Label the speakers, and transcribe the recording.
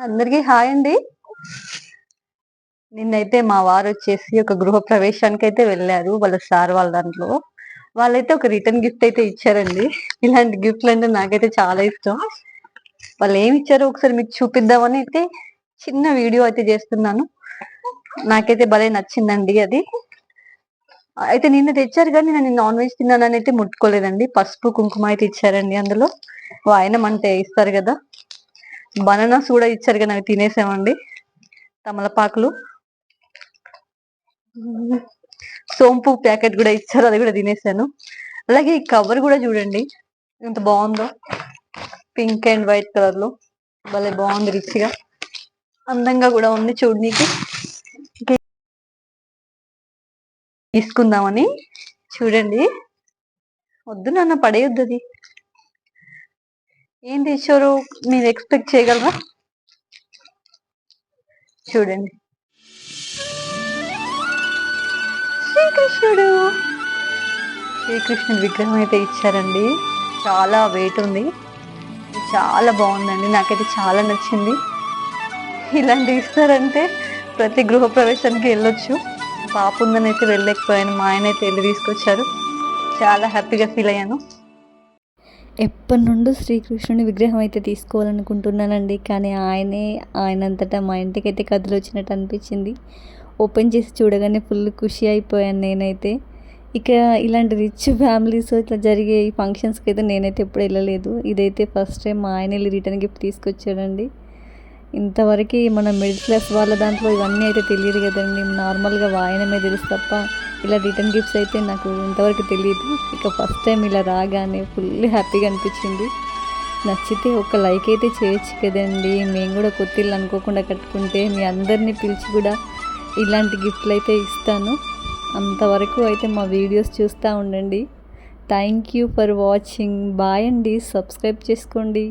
Speaker 1: అందరికీ హాయ్ అండి. నిన్నైతే మా వారు వచ్చేసి ఒక గృహ ప్రవేశానికి అయితే వెళ్ళారు వాళ్ళ సార్ వాళ్ళ దాంట్లో. వాళ్ళైతే ఒక రిటర్న్ గిఫ్ట్ అయితే ఇచ్చారండి. ఇలాంటి గిఫ్ట్లు అంటే నాకైతే చాలా ఇష్టం. వాళ్ళు ఏమి ఇచ్చారో ఒకసారి మీకు చూపిద్దామని అయితే చిన్న వీడియో అయితే చేస్తున్నాను. నాకైతే భలే నచ్చిందండి అది. అయితే నిన్న తెచ్చారు కానీ నేను నాన్ వెజ్ తిన్నానని అయితే ముట్టుకోలేదండి. పసుపు కుంకుమ అయితే ఇచ్చారండి అందులో. వాయనం అంటే ఇస్తారు కదా. బనానాస్ కూడా ఇచ్చారు కదా అవి తినేసామండి. తమలపాకులు. సోంపు ప్యాకెట్ కూడా ఇచ్చారు అది కూడా తినేసాను. అలాగే ఈ కవర్ కూడా చూడండి ఎంత బాగుందో. పింక్ అండ్ వైట్ కలర్లో. భలే బాగుంది రిచ్గా అందంగా కూడా ఉంది చూడనీకి. తీసుకుందామని. చూడండి. వద్దు నాన్న పడేయొద్దు అది ఏం తెచ్చారు మీరు ఎక్స్పెక్ట్ చేయగలరా? చూడండి. శ్రీకృష్ణుడు. శ్రీకృష్ణుడి విగ్రహం అయితే ఇచ్చారండి. చాలా వెయిట్ ఉంది. చాలా బాగుందండి. నాకైతే చాలా నచ్చింది. ఇలాంటి ఇస్తారంటే ప్రతి గృహ ప్రవేశానికి వెళ్ళొచ్చు. పాప ఉందని అయితే వెళ్ళలేకపోయాను. మా ఆయన అయితే వెళ్ళి తీసుకొచ్చారు. చాలా హ్యాపీగా ఫీల్ అయ్యాను.
Speaker 2: ఎప్పటి నుండో శ్రీకృష్ణుని విగ్రహం అయితే తీసుకోవాలనుకుంటున్నానండి. కానీ ఆయనే ఆయనంతటా మా ఇంటికి అయితే కథలు వచ్చినట్టు అనిపించింది. ఓపెన్ చేసి చూడగానే ఫుల్ ఖుషి అయిపోయాను నేనైతే. ఇక ఇలాంటి రిచ్ ఫ్యామిలీస్ ఇట్లా జరిగే ఈ ఫంక్షన్స్కి అయితే నేనైతే ఎప్పుడు వెళ్ళలేదు. ఇదైతే ఫస్ట్ టైం మా ఆయన వెళ్ళి రిటర్న్ గిఫ్ట్ తీసుకొచ్చాడండి. ఇంతవరకు మన మిడిల్ క్లాస్ వాళ్ళ దాంట్లో ఇవన్నీ అయితే తెలియదు కదండి. నార్మల్గా వాయనమే తెలుసు తప్ప ఇలా రిటర్న్ గిఫ్ట్స్ అయితే నాకు ఇంతవరకు తెలియదు ఇక ఫస్ట్ టైం ఇలా రాగానే ఫుల్ హ్యాపీగా అనిపించింది. నచ్చితే ఒక లైక్ అయితే చేయొచ్చు కదండి. మేము కూడా కొత్త ఇల్లు అనుకోకుండా కట్టుకుంటే మీ అందరినీ పిలిచి కూడా ఇలాంటి గిఫ్ట్లు అయితే ఇస్తాను. అంతవరకు అయితే మా వీడియోస్ చూస్తూ ఉండండి. Thank you for watching bye అండి. సబ్స్క్రైబ్ చేసుకోండి.